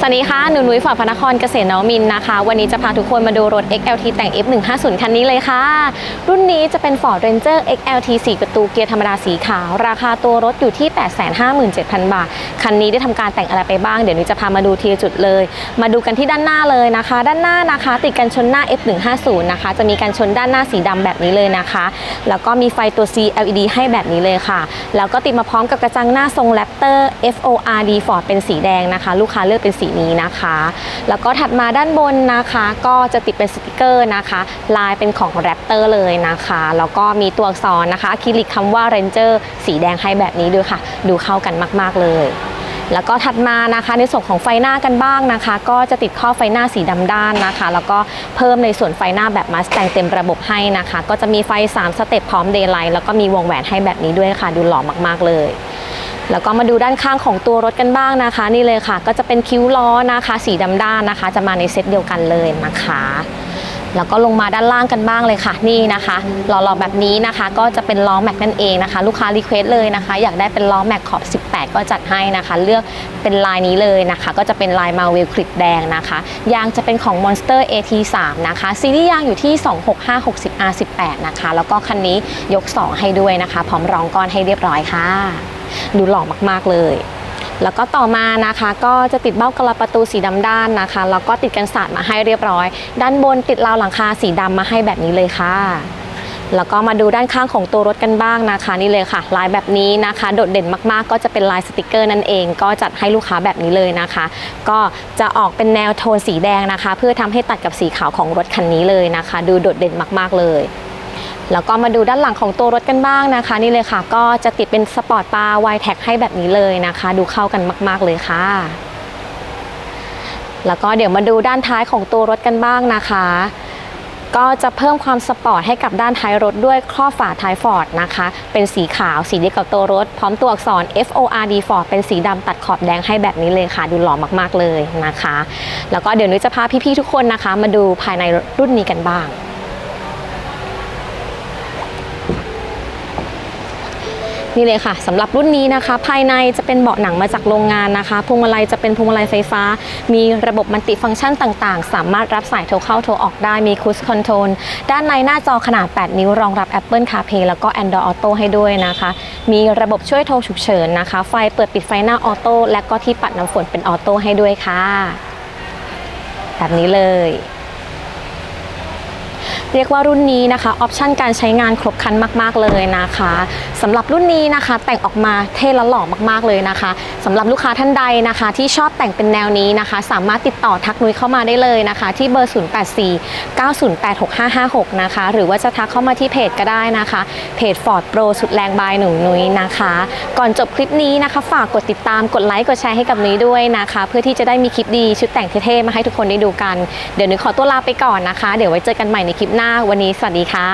สวัสดีค่ะ หนูนุ้ยฝอดพระนครเกษตรนวมินนะคะ วันนี้จะพาทุกคนมาดูรถ XLT แต่ง F150 คันนี้เลยค่ะ รุ่นนี้จะเป็น Ford Ranger XLT 4 ประตูเกียร์ธรรมดาสีขาว ราคาตัวรถอยู่ที่ 857,000 บาท คันนี้ได้ทำการแต่งอะไรไปบ้าง เดี๋ยวนุ้จะพามาดูทีละจุดเลย มาดูกันที่ด้านหน้าเลยนะคะ ด้านหน้านะคะ ติดกันชนหน้า F150 นะคะ จะมีกันชนด้านหน้าสีดำแบบนี้เลยนะคะ แล้วก็มีไฟตัว C LED ให้แบบนี้เลยค่ะ แล้วก็ติดมาพร้อมกับกระจังหน้าทรง Raptor FORD Ford เป็นสีแดงนะคะ ลูกค้าเลือกเป็นสีนี้นะคะ แล้วก็ถัดมาด้านบนนะคะ ก็จะติดเป็นสติกเกอร์นะคะ ลายเป็นของ Raptor เลยนะคะ แล้วก็มีตัวอักษรนะคะอะคริลิกคำว่า Ranger สีแดงให้แบบนี้ด้วยค่ะ ดูเข้ากันมาก ๆ เลยแล้วก็ถัดมานะคะในส่วนของไฟหน้ากันบ้างนะคะ ก็จะติดข้อไฟหน้าสีดำด้านนะคะ แล้วก็เพิ่มในส่วนไฟหน้าแบบมาสแตงเต็มระบบให้นะคะ ก็จะมีไฟ 3 สเต็ปพร้อมเดย์ไลท์แล้วก็มีวงแหวนให้แบบนี้ด้วยค่ะ ดูหล่อมากๆเลย แล้วก็มาดูด้านข้างของตัวรถกันบ้างนะคะ นี่เลยค่ะ ก็จะเป็นคิ้วล้อนะคะ สีดำด้านนะคะ จะมาในเซตเดียวกันเลยนะคะแล้วก็ลงมาด้านล่างกันบ้างเลยค่ะนี่นะคะหล่อๆแบบนี้นะคะ ก็จะเป็นล้อแม็กนั่นเองนะคะ ลูกค้ารีเควสเลยนะคะ อยากได้เป็นล้อแม็กขอบ 18 ก็จัดให้นะคะ เลือกเป็นลายนี้เลยนะคะ ก็จะเป็นลายมาเวลคลิปแดงนะคะยางจะเป็นของ Monster AT3 นะคะซีรีส์ยางอยู่ที่ 26560 R18 นะคะ แล้วก็คันนี้ยก 2 ให้ด้วยนะคะ พร้อมรองก้อนให้เรียบร้อยค่ะ ดูหล่อมากๆเลย แล้วก็ต่อมานะคะก็จะติดเบ้ากระประตูสีดำด้านนะคะ แล้วก็ติดกันศาสตร์มาให้เรียบร้อย ด้านบนติดราวหลังคาสีดำมาให้แบบนี้เลยค่ะแล้วก็มาดูด้านข้างของตัวรถกันบ้างนะคะนี่เลยค่ะ ลายแบบนี้นะคะ โดดเด่นมากๆ ก็จะเป็นลายสติกเกอร์นั่นเอง ก็จัดให้ลูกค้าแบบนี้เลยนะคะ ก็จะออกเป็นแนวโทนสีแดงนะคะ เพื่อทำให้ตัดกับสีขาวของรถคันนี้เลยนะคะ ดูโดดเด่นมากๆเลย แล้วก็มาดูด้านหลังของตัวรถกันบ้างนะคะ นี่เลยค่ะ ก็จะติดเป็นสปอร์ตบาร์ไวแท็กให้แบบนี้เลยนะคะ ดูเข้ากันมาก ๆ เลยค่ะ แล้วก็เดี๋ยวมาดูด้านท้ายของตัวรถกันบ้างนะคะ ก็จะเพิ่มความสปอร์ตให้กับด้านท้ายรถด้วยครอบฝาท้ายฟอร์ดนะคะ เป็นสีขาวสีเดียวกับตัวรถ พร้อมตัวอักษร FORD Ford เป็นสีดำตัดขอบแดงให้แบบนี้เลยค่ะ ดูหล่อมากๆเลยนะคะ แล้วก็เดี๋ยวนุ้ยจะพาพี่ๆทุกคนนะคะ มาดูภายในรุ่นนี้กันบ้าง นี่เลยค่ะสำหรับรุ่นนี้นะคะ ภายในจะเป็นเบาะหนังมาจากโรงงานนะคะพวงมาลัยจะเป็นพวงมาลัยไฟฟ้า มีระบบมัลติฟังก์ชันต่างๆ สามารถรับสายโทรเข้าโทรออกได้มีคูสคอนโทรลด้านในหน้าจอขนาด 8 นิ้วรองรับ Apple CarPlay แล้วก็ Android Auto ให้ด้วยนะคะ มีระบบช่วยโทรฉุกเฉินนะคะ ไฟเปิดปิดไฟหน้าออโต้และก็ที่ปัดน้ำฝนเป็นออโต้ให้ด้วยค่ะ แบบนี้เลย เรียกว่ารุ่นนี้นะคะออปชันการใช้งานครบครันมาก ๆ เลยนะคะสำหรับรุ่นนี้นะคะ แต่งออกมาเท่และหล่อมากๆเลยนะคะสำหรับลูกค้าท่านใดนะคะ ที่ชอบแต่งเป็นแนวนี้นะคะ สามารถติดต่อทักนุ้ยเข้ามาได้เลยนะคะ ที่เบอร์ 0849086556 นะคะ หรือว่าจะทักเข้ามาที่เพจก็ได้นะคะ เพจ Ford Pro สุดแรงบายหนุ่มนุ้ยนะคะ ก่อนจบคลิปนี้นะคะ ฝากกดติดตามกดไลค์กดแชร์ให้กับนุ้ยด้วยนะคะ เพื่อที่จะได้มีคลิปดีชุดแต่งเท่ๆมาให้ทุกคนได้ดูกันเดี๋ยวนุ้ยขอตัวลาไปก่อนนะคะ เดี๋ยวไว้เจอกันใหม่ในคลิปหน้าวันนี้สวัสดีค่ะ